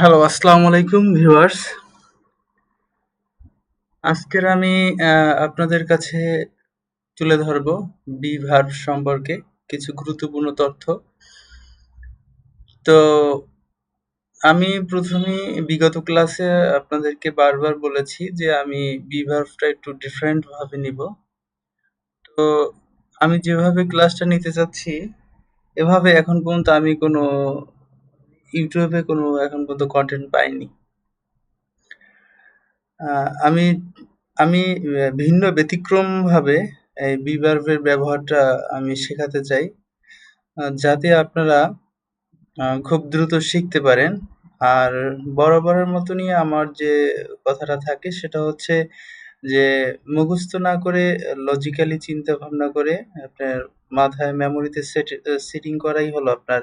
Hello আসসালামু আলাইকুম viewers আজকের আমি আপনাদের কাছে তুলে ধরব বি ভার্ব সম্পর্কে কিছু গুরুত্বপূর্ণ তথ্য। তো, আমি প্রথমেই বিগত ক্লাসে আপনাদেরকে বারবার বলেছি যে আমি বি ভার্বটা একটু ডিফারেন্ট ভাবে নিব। তো, আমি যেভাবে ক্লাসটা নিতে চাচ্ছি, এভাবে এখন পর্যন্ত আমি কোনো ইউটিউবে কোনো এখন পর্যন্ত কন্টেন্ট পাইনি। আমি আমি ভিন্ন ব্যতিক্রমভাবে এই বি ভার্বের ব্যবহারটা আমি শেখাতে চাই যাতে আপনারা খুব দ্রুত শিখতে পারেন। আর বরাবরের মতনই আমার যে কথাটা থাকে সেটা হচ্ছে যে মুখস্থ না করে লজিক্যালি চিন্তা ভাবনা করে আপনার মাথায় মেমোরিতে সেট সেটিং করাই হলো আপনার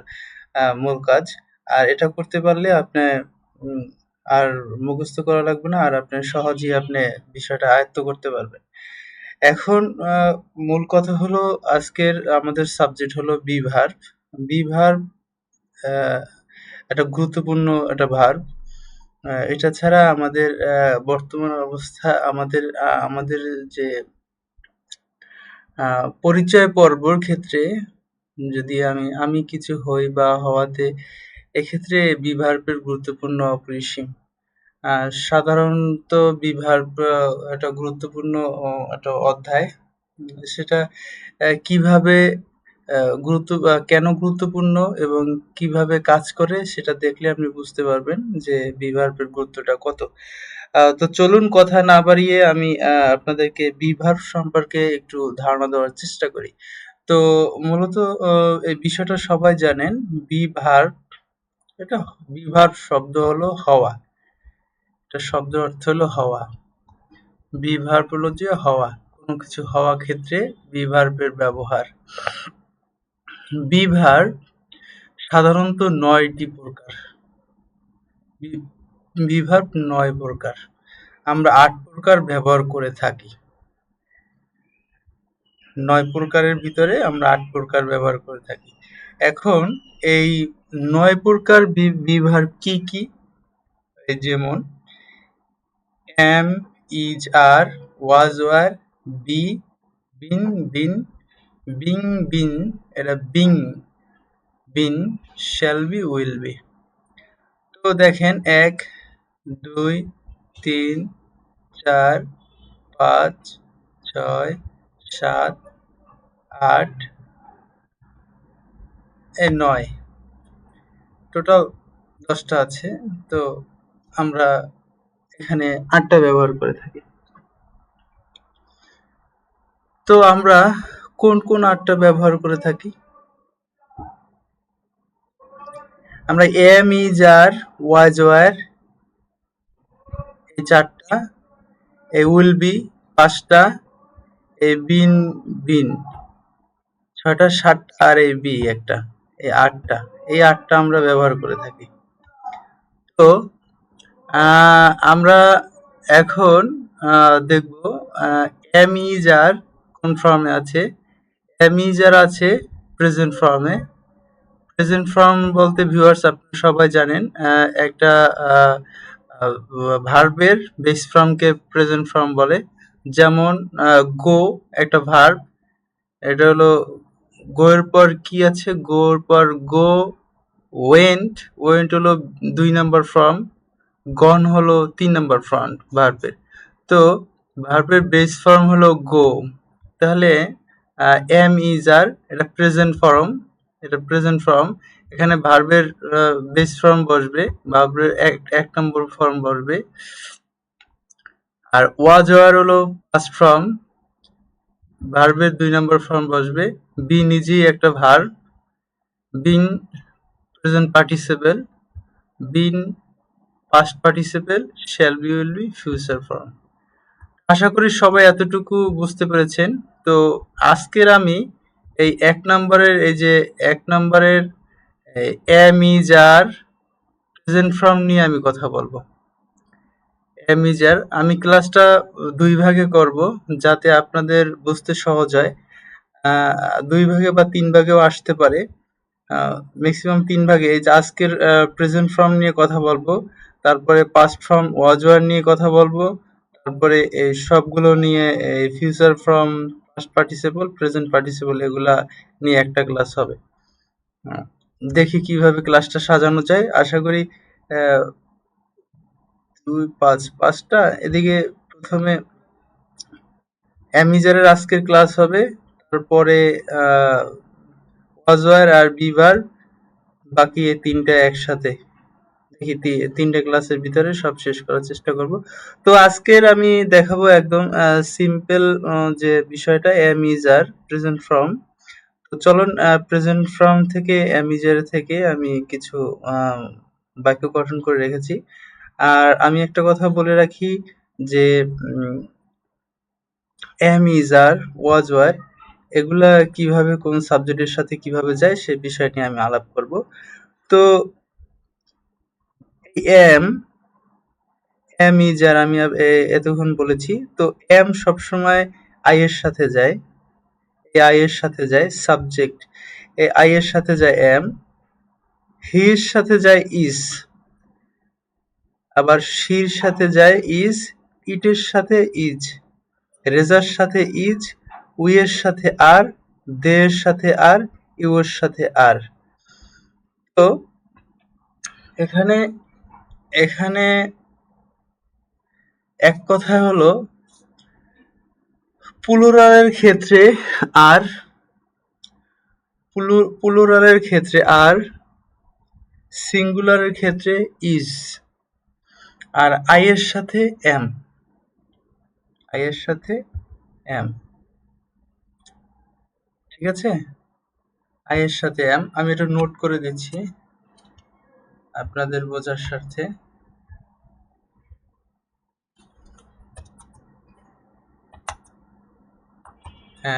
মূল কাজ। আর এটা করতে পারলে আপনি আর মুখস্থ করা লাগবে না, আর আপনি সহজেই আপনি বিষয়টা আয়ত্ত করতে পারবেন। এখন মূল কথা হলো আজকের আমাদের সাবজেক্ট হলো বি ভার্ব বি একটা গুরুত্বপূর্ণ একটা ভার্ব এটা ছাড়া আমাদের বর্তমান অবস্থা, আমাদের আমাদের যে পরিচয় পর্বর ক্ষেত্রে যদি আমি আমি কিছু হই বা হওয়াতে এক্ষেত্রে বি ভার্বের গুরুত্বপূর্ণ অপরিসীম। আহ, সাধারণত বি ভার্ব আহ, একটা গুরুত্বপূর্ণ একটা অধ্যায়। সেটা কীভাবে আহ, গুরুত্ব কেন গুরুত্বপূর্ণ এবং কীভাবে কাজ করে সেটা দেখলে আপনি বুঝতে পারবেন যে বি ভার্বের গুরুত্বটা কত। আহ, তো চলুন কথা না বাড়িয়ে আমি আহ, আপনাদেরকে বি ভার্ব সম্পর্কে একটু ধারণা দেওয়ার চেষ্টা করি। তো মূলত আহ, এই বিষয়টা সবাই জানেন বি এটা বি ভার্ব শব্দ হলো হওয়া। এটা শব্দ অর্থ হলো হওয়া। বিভার ভার্ব হলো যে হওয়া। কোনো কিছু হওয়া ক্ষেত্রে বি ভার্বের ব্যবহার। বিভার সাধারণত নয়টি প্রকার। বি- বি নয় প্রকার। আমরা আট প্রকার ব্যবহার করে থাকি। নয় প্রকারের ভিতরে আমরা আট প্রকার ব্যবহার করে থাকি। এখন এই নয় প্রকার বি- বি ভার্ব কি কি যেমন am, is, are, was, were, be, been, been, being, been, এটা being, been, shall be, will be. তো দেখেন এক দুই তিন চার পাঁচ ছয় সাত আট এ নয় টোটাল দশটা আছে। তো আমরা এখানে আটটা ব্যবহার করে থাকি। তো আমরা কোন কোন আটটা ব্যবহার করে থাকি? আমরা am is are was were এই চারটা এই উইল বি, পাঁচটা এই বিন বিন, ছয়টা, সাতটা, আর এই বি, একটা। এই আটটা এই আটটা আমরা ব্যবহার করে থাকি। তো আমরা এখন দেখব আর কোন ফর্মে আছে? আর আছে প্রেজেন্ট ফর্মে প্রেজেন্ট ফর্ম বলতে ভিউয়ার্স আপনারা সবাই জানেন একটা ভার্বের বেস ফর্মকে প্রেজেন্ট ফর্ম বলে। যেমন গো একটা ভার্ব এটা হলো গো এর পর কি আছে? গো এর পর গো, ওয়েন্ট। ওয়েন্ট হলো দুই নাম্বার ফর্ম। গন হলো তিন নাম্বার ফর্ম, ভার্বের। তো ভার্বের বেস ফর্ম হলো গো। তাহলে এম ইজ আর এটা প্রেজেন্ট ফর্ম এটা প্রেজেন্ট ফর্ম এখানে ভার্বের বেস ফর্ম বসবে, ভার্বের এক এক নম্বর ফর্ম বসবে। আর ওয়াজ ওয়ার হলো ফার্স্ট ফর্ম ভার্বের দুই নম্বর ফর্ম বসবে। বি নিজেই একটা verb. Being present participle been past participle shall be will be future form আশা করি সবাই এতটুকু বুঝতে পেরেছেন। তো আজকের আমি এই এক নম্বরের, এই যে এক নম্বরের am is are present form নিয়ে আমি কথা বলব। এম ইজ আর আমি ক্লাসটা দুই ভাগে করব যাতে আপনাদের বুঝতে সহজ হয়। দুই ভাগে বা তিন ভাগেও আসতে পারে। ম্যাক্সিমাম তিন ভাগে। এই যে আজকের প্রেজেন্ট ফর্ম নিয়ে কথা বলব, তারপরে পাস্ট ফর্ম ওয়াজ ওয়ার নিয়ে কথা বলব, তারপরে এই সবগুলো নিয়ে এই future form past participle present participle এগুলা নিয়ে একটা ক্লাস হবে। দেখি কীভাবে ক্লাসটা সাজানো যায়। আশা করি দুই, পাঁচ, পাঁচটা। এদিকে প্রথমে অ্যামিজারের আজকের ক্লাস হবে। তারপরে অজয়ের আর বিভার, বাকি এই তিনটা একসাথে। দেখি তিনটা ক্লাসের ভিতরে সব শেষ করার চেষ্টা করব। তো আজকের আমি দেখাবো একদম সিম্পল যে বিষয়টা অ্যামিজার প্রেজেন্ট ফর্ম তো চলুন প্রেজেন্ট ফর্ম থেকে অ্যামিজার থেকে আমি কিছু বাক্য গঠন করে রেখেছি। আর আমি একটা কথা বলে রাখি যে am is are was were এগুলা কীভাবে, কোন সাবজেক্টের সাথে কীভাবে যায় সে বিষয় নিয়ে আমি আলাপ করব। তো এম এম ইজ আর আমি এতক্ষণ বলেছি। তো এম সবসময় আই এর সাথে যায়। এ আই এর সাথে যায় সাবজেক্ট এ আই এর সাথে যায় এম হির সাথে যায় ইজ আবার শির সাথে যায় ইজ ইটের সাথে ইজ রেজার সাথে ইজ উইয়ের সাথে আর দের সাথে আর, ইউর সাথে আর। তো, এখানে এখানে এক কথা হলো পুলুরালের ক্ষেত্রে আর পুলুরালের ক্ষেত্রে আর সিঙ্গুলারের ক্ষেত্রে ইজ আর আই এর সাথে এম আই এর সাথে এম ঠিক আছে? আই এর সাথে এম আমি এটা নোট করে দিচ্ছি আপনাদের বোঝার স্বার্থে।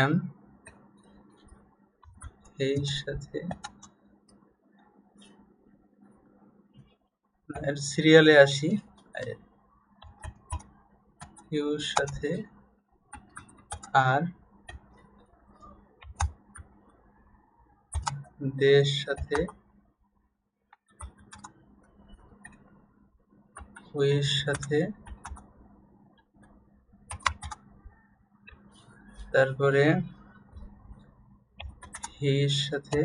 এম এর সাথে সিরিয়ালে আসি। ইউর সাথে আর দেশ সাথে হুইয়ের সাথে তারপরে হির সাথে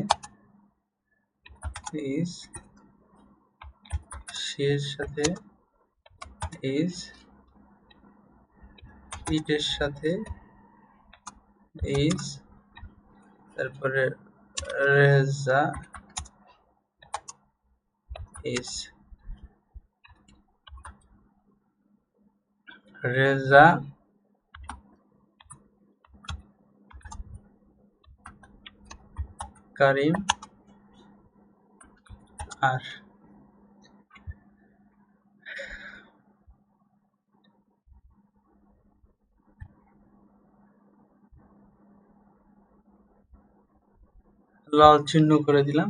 ইস শির সাথে ইস ইটের সাথে ইস তারপরে রেজা ইস রেজা কারিম আর লাল চিহ্ন করে দিলাম।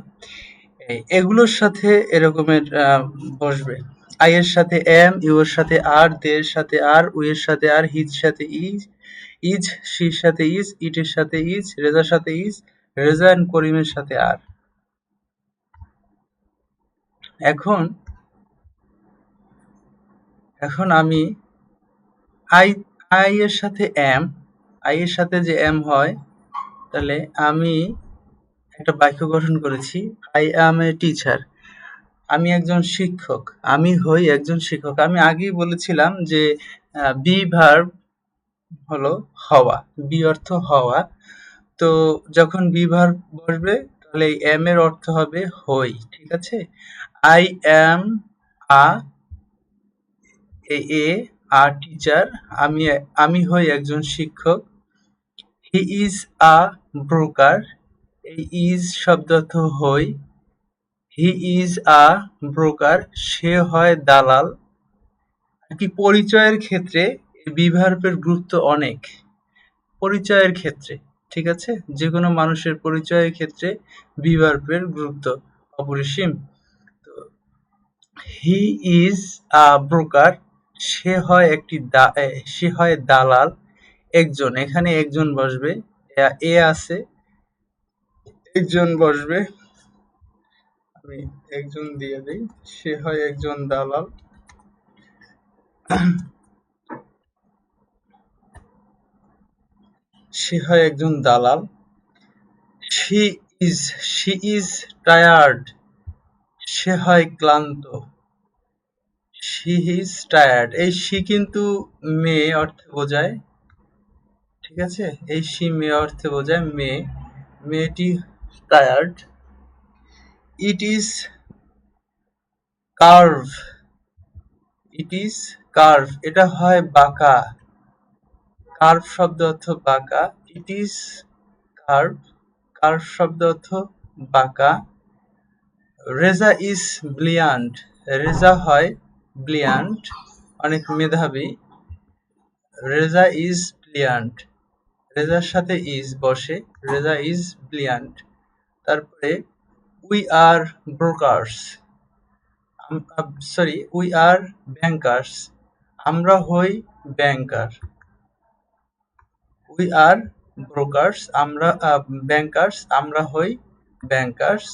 এগুলোর সাথে এরকমের বসবে। আই এর সাথে এম, ইউ এর সাথে আর দের সাথে আর, উ এর সাথে আর, হিজ সাথে ইজ ইজ শির সাথে ইজ ইটের সাথে ইজ, রেজার সাথে ইজ, রেজা এন্ড করিমের সাথে আর। এখন এখন আমি আই আই এর সাথে এম, আই এর সাথে যে এম হয়, তাহলে আমি একটা বাক্য গঠন করেছি আই অ্যাম এ টিচার আমি একজন শিক্ষক, আমি হই একজন শিক্ষক। আমি আগেই বলেছিলাম যে বি ভার্ব হলো হওয়া বি অর্থ হওয়া। তো যখন বি ভার্ব বসবে, তাহলে এম এর অর্থ হবে হই, ঠিক আছে? I am a A a teacher আমি আমি হই একজন শিক্ষক। হি ইজ আ ব্রোকার এই ইজ শব্দ অর্থ হই। হি ইজ আ ব্রোকার সে হয় দালাল। কি পরিচয়ের ক্ষেত্রে বিভার্বের গুরুত্ব অনেক। পরিচয়ের ক্ষেত্রে, ঠিক আছে? যে কোনো মানুষের পরিচয়ের ক্ষেত্রে বিভার্বের গুরুত্ব অপরিসীম। তো হি ইজ আ ব্রোকার সে হয় একটি সে হয় দালাল। একজন, এখানে একজন বসবে। এ আছে। একজন বসবে, আমি একজন দিয়ে দিই, সে হয় একজন দালাল। সে হয় একজন দালাল। She is she is tired. সে হয় ক্লান্ত। She is tired. এই শি কিন্তু মেয়ে অর্থে বোঝায়। ঠিক আছে? এই শি মেয়ে অর্থে বোঝায় মেয়ে। মেয়েটি tired it is curve it is curve এটা হয় বাঁকা। কার্ভ শব্দ অর্থ বাঁকা। ইট ইজ কার্ভ কার্ভ শব্দ অর্থ বাঁকা। রেজা ইজ ব্লিয়ান্ট রেজা হয় ব্লিয়ান্ট অনেক মেধাবী। রেজা ইজ ব্লিয়ান্ট রেজার সাথে ইজ বসে। রেজা ইজ ব্লিয়ান্ট তারপরে we are brokers sorry we are bankers আমরা হই ব্যাংকার উই আর ব্রোকার্স আমরা ব্যাংকার্স আমরা হই ব্যাংকার্স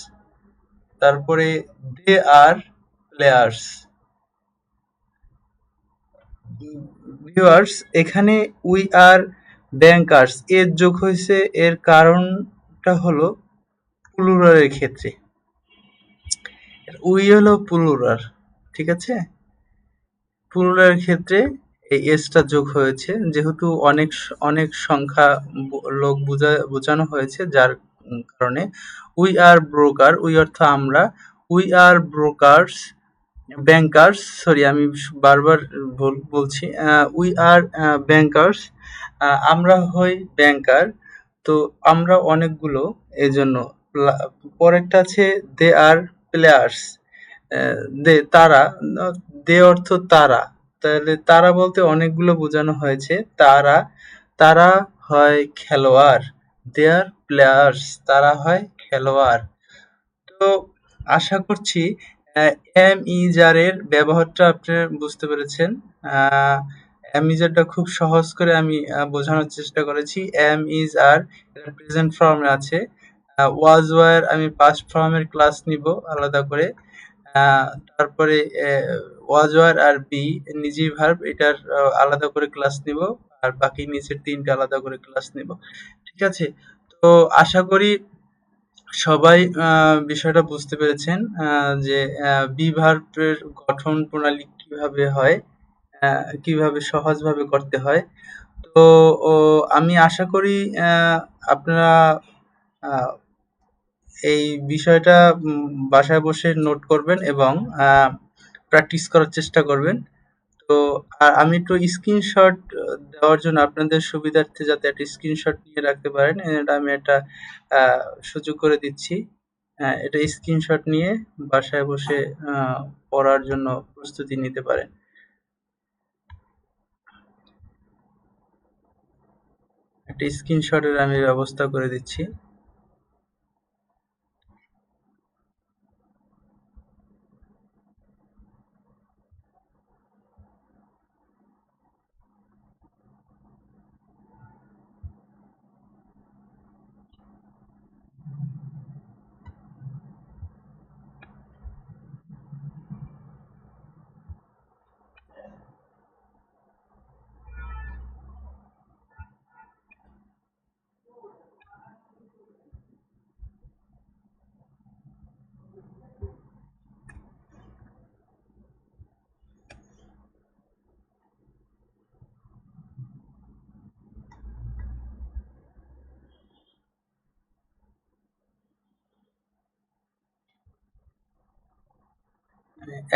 তারপরে দে আর প্লেয়ার্স ভিউয়ার্স এখানে উই আর ব্যাংকার্স এর যোগ হয়েছে এর কারণটা হলো প্লুরালের ক্ষেত্রে। উই হলো প্লুরাল ঠিক আছে? প্লুরালের ক্ষেত্রে এই এসটা যোগ হয়েছে, যেহেতু অনেক অনেক সংখ্যা লোক বোঝা, বোঝানো হয়েছে, যার কারণে উই আর ব্রোকার উই অর্থ আমরা we are brokers, bankers, sorry আমি বারবার বলছি উই আর ব্যাংকার্স আমরা হই ব্যাংকার, তো আমরা অনেকগুলো এই জন্য পরেরটা আছে দে আর প্লেয়ার্স দে তারা দে অর্থ তারা। তাহলে তারা বলতে অনেকগুলো বোঝানো হয়েছে। তারা তারা হয় খেলোয়াড়। দে আর প্লেয়ার্স তারা হয় খেলোয়াড়। তো আশা করছি এম ইজারের ব্যবহারটা আপনি বুঝতে পেরেছেন। এম ইজারটা খুব সহজ করে আমি বোঝানোর চেষ্টা করেছি। এম ইজ আর প্রেজেন্ট ফর্মে আছে। ওয়াজ ওয়ার আমি পাস্ট ফর্মের ক্লাস নিব আলাদা করে। তারপরে ওয়াজ ওয়ার আর বি নিজে ভার্ব এটার আলাদা করে ক্লাস নিব। আর বাকি নিচের তিনটা আলাদা করে ক্লাস নিব। ঠিক আছে? তো আশা করি সবাই বিষয়টা বুঝতে পেরেছেন যে বি ভার্বের গঠন প্রণালী কীভাবে হয় কীভাবে সহজভাবে করতে হয়। তো আমি আশা করি আপনারা এই বিষয়টা বাসায় বসে নোট করবেন এবং প্র্যাকটিস করার চেষ্টা করবেন। তো, আর আমি একটু স্ক্রিনশট দেওয়ার জন্য আপনাদের সুবিধার্থে যাতে একটা স্ক্রিনশট নিয়ে রাখতে পারেন এটা আমি একটা সুযোগ করে দিচ্ছি। এটা স্ক্রিনশট নিয়ে বাসায় বসে পড়ার জন্য প্রস্তুতি নিতে পারেন। একটা স্ক্রিনশটের আমি ব্যবস্থা করে দিচ্ছি।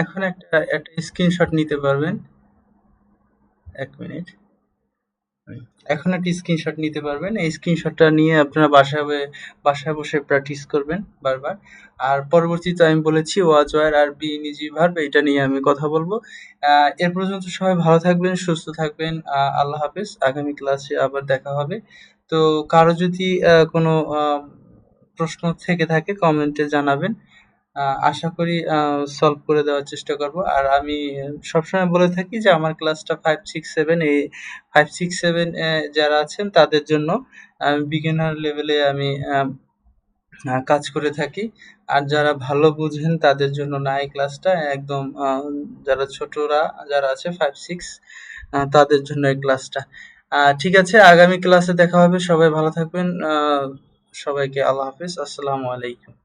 এখন একটা একটা স্ক্রিনশট নিতে পারবেন। এক মিনিট এখন একটা স্ক্রিনশট নিতে পারবেন। এই স্ক্রিনশটটা নিয়ে আপনারা বাসায় বাসায় বসে প্র্যাকটিস করবেন বারবার। আর পরবর্তীতে আমি বলেছি ওয়াজ ওয়ার আর বি নিজি ভার্ব এটা নিয়ে আমি কথা বলব। এর পর্যন্ত সবাই ভালো থাকবেন, সুস্থ থাকবেন। আল্লাহ হাফেজ। আগামী ক্লাসে আবার দেখা হবে। তো কারও যদি কোনো প্রশ্ন থেকে থাকে কমেন্টে জানাবেন। আশা করি সলভ করে দেওয়ার চেষ্টা করব। আর আমি সবসময় বলে থাকি যে, আমার ক্লাসটা ফাইভ সিক্স সেভেন এই ফাইভ সিক্স সেভেন যারা আছেন, তাদের জন্য বিগিনার লেভেলে আমি কাজ করে থাকি। আর যারা ভালো বুঝেন, তাদের জন্য না, এই ক্লাসটা একদম যারা ছোটরা যারা আছে ফাইভ সিক্স তাদের জন্য এই ক্লাসটা ঠিক আছে, আগামী ক্লাসে দেখা হবে। সবাই ভালো থাকবেন। সবাইকে আল্লাহ হাফিজ। আসসালামু আলাইকুম।